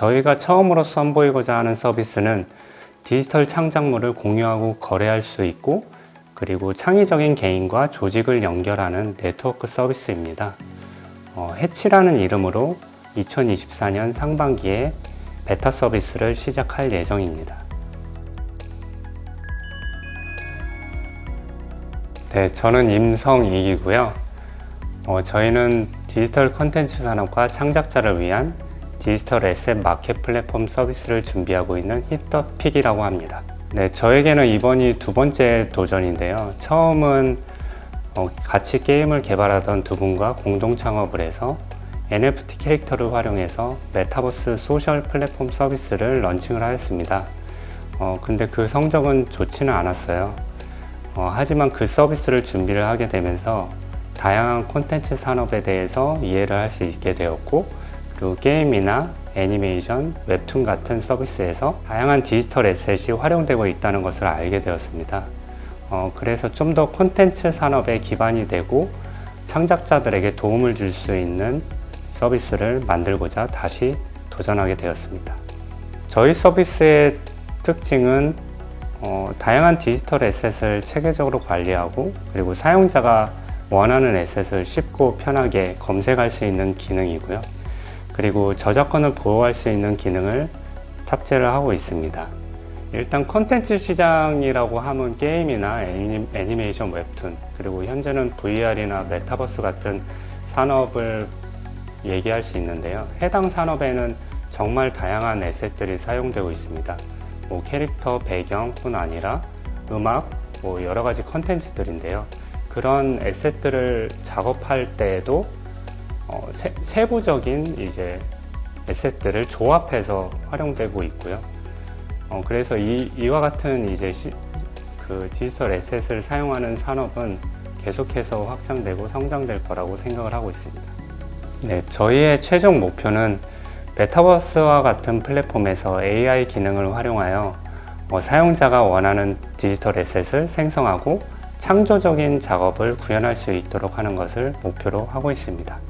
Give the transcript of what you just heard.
저희가 처음으로 선보이고자 하는 서비스는 디지털 창작물을 공유하고 거래할 수 있고 그리고 창의적인 개인과 조직을 연결하는 네트워크 서비스입니다. 어, 해치라는 이름으로 2024년 상반기에 베타 서비스를 시작할 예정입니다. 네, 저는 임성익이고요. 어, 저희는 디지털 컨텐츠 산업과 창작자를 위한 디지털 에셋 마켓 플랫폼 서비스를 준비하고 있는 히터픽이라고 합니다. 네, 저에게는 이번이 두 번째 도전인데요. 처음은 어, 같이 게임을 개발하던 두 분과 공동 창업을 해서 NFT 캐릭터를 활용해서 메타버스 소셜 플랫폼 서비스를 런칭을 하였습니다. 어, 근데 그 성적은 좋지는 않았어요. 어, 하지만 그 서비스를 준비를 하게 되면서 다양한 콘텐츠 산업에 대해서 이해를 할 수 있게 되었고 그리고 게임이나 애니메이션, 웹툰 같은 서비스에서 다양한 디지털 에셋이 활용되고 있다는 것을 알게 되었습니다. 어, 그래서 좀 더 콘텐츠 산업에 기반이 되고 창작자들에게 도움을 줄 수 있는 서비스를 만들고자 다시 도전하게 되었습니다. 저희 서비스의 특징은 어, 다양한 디지털 에셋을 체계적으로 관리하고 그리고 사용자가 원하는 에셋을 쉽고 편하게 검색할 수 있는 기능이고요. 그리고 저작권을 보호할 수 있는 기능을 탑재를 하고 있습니다. 일단 콘텐츠 시장이라고 하면 게임이나 애니, 애니메이션 웹툰 그리고 현재는 VR이나 메타버스 같은 산업을 얘기할 수 있는데요. 해당 산업에는 정말 다양한 에셋들이 사용되고 있습니다. 뭐 캐릭터 배경뿐 아니라 음악, 뭐 여러 가지 컨텐츠들인데요. 그런 에셋들을 작업할 때에도 어, 세, 부적인 이제 에셋들을 조합해서 활용되고 있고요. 어, 그래서 이, 이와 같은 이제 시, 그 디지털 에셋을 사용하는 산업은 계속해서 확장되고 성장될 거라고 생각을 하고 있습니다. 네, 저희의 최종 목표는 메타버스와 같은 플랫폼에서 AI 기능을 활용하여 어, 사용자가 원하는 디지털 에셋을 생성하고 창조적인 작업을 구현할 수 있도록 하는 것을 목표로 하고 있습니다.